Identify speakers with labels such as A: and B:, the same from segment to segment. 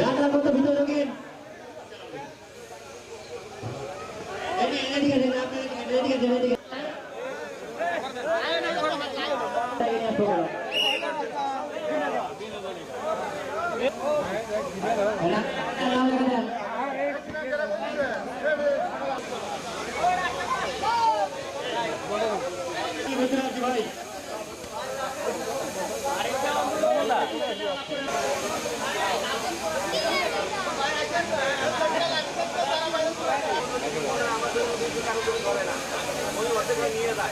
A: Jangan untuk ditodongin. আপনি এদিকে এদিকে এদিকে এদিকে ভাই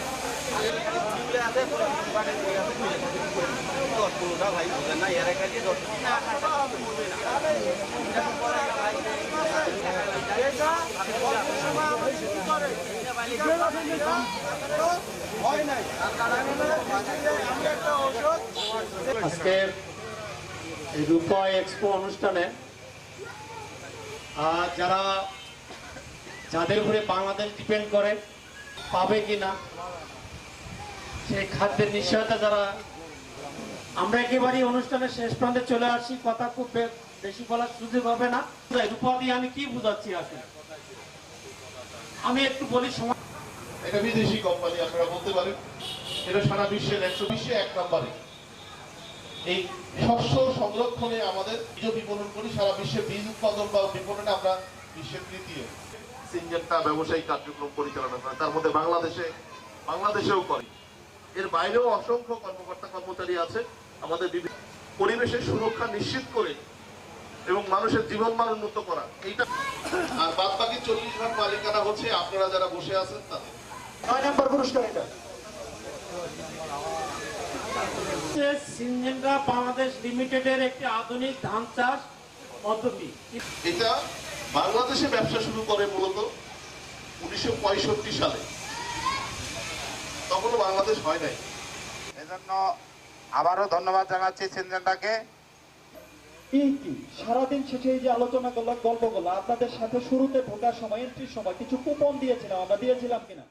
A: আজকের এই রূপা এক্সপো অনুষ্ঠানে যারা যাদের উপরে বাংলাদেশ ডিপেন্ড করে, পাবে কিনা, সেই খাদ্যের নিশ্চয়তা যারা, আমরা একেবারেই অনুষ্ঠানের শেষ প্রান্তে চলে আসি, কথা খুব বেশি বলার সুযোগ হবে না। রূপা দিয়ে আমি কি বুঝাচ্ছি আসলে? আমি একটু বলি সময়
B: এটা বিদেশি কোম্পানি, আপনারা বলতে পারেন। এটা সারা বিশ্বের একশো বিশ্বে এক নম্বরে। এই শস্য সংরক্ষণে আমাদের বীজ বিপণন করি সারা বিশ্বে বীজ উৎপাদন বা বিপণনে আমরা বিশ্বের তৃতীয়। সিনজেন্টা ব্যবসায়িক কার্যক্রম পরিচালনা করে তার মধ্যে বাংলাদেশে বাংলাদেশেও করে। এর বাইরেও অসংখ্য কর্মকর্তা কর্মচারী আছে আমাদের বিভিন্ন পরিবেশের সুরক্ষা নিশ্চিত করে এবং মানুষের জীবন মান উন্নত করা। এইটা আর বাদ বাকি চল্লিশ ভাগ মালিকানা হচ্ছে আপনারা যারা বসে আছেন তাদের।
A: নয় নম্বর পুরস্কার এটা। সিনজেন্ডা বাংলাদেশ লিমিটেডের একটি আধুনিক ধান চাষ পদ্ধতি।
B: এটা বাংলাদেশে ব্যবসা শুরু করে মূলত উনিশশো সালে। তখনও বাংলাদেশ হয় নাই।
C: এজন্য আবারও ধন্যবাদ জানাচ্ছি সিনজেন্টাকে
D: এই কি? সারাদিন শেষে এই যে আলোচনা করলাম গল্প করলাম আপনাদের সাথে শুরুতে ঢোকার সময় এন্ট্রির সময় কিছু কুপন দিয়েছিলাম আমরা দিয়েছিলাম কিনা?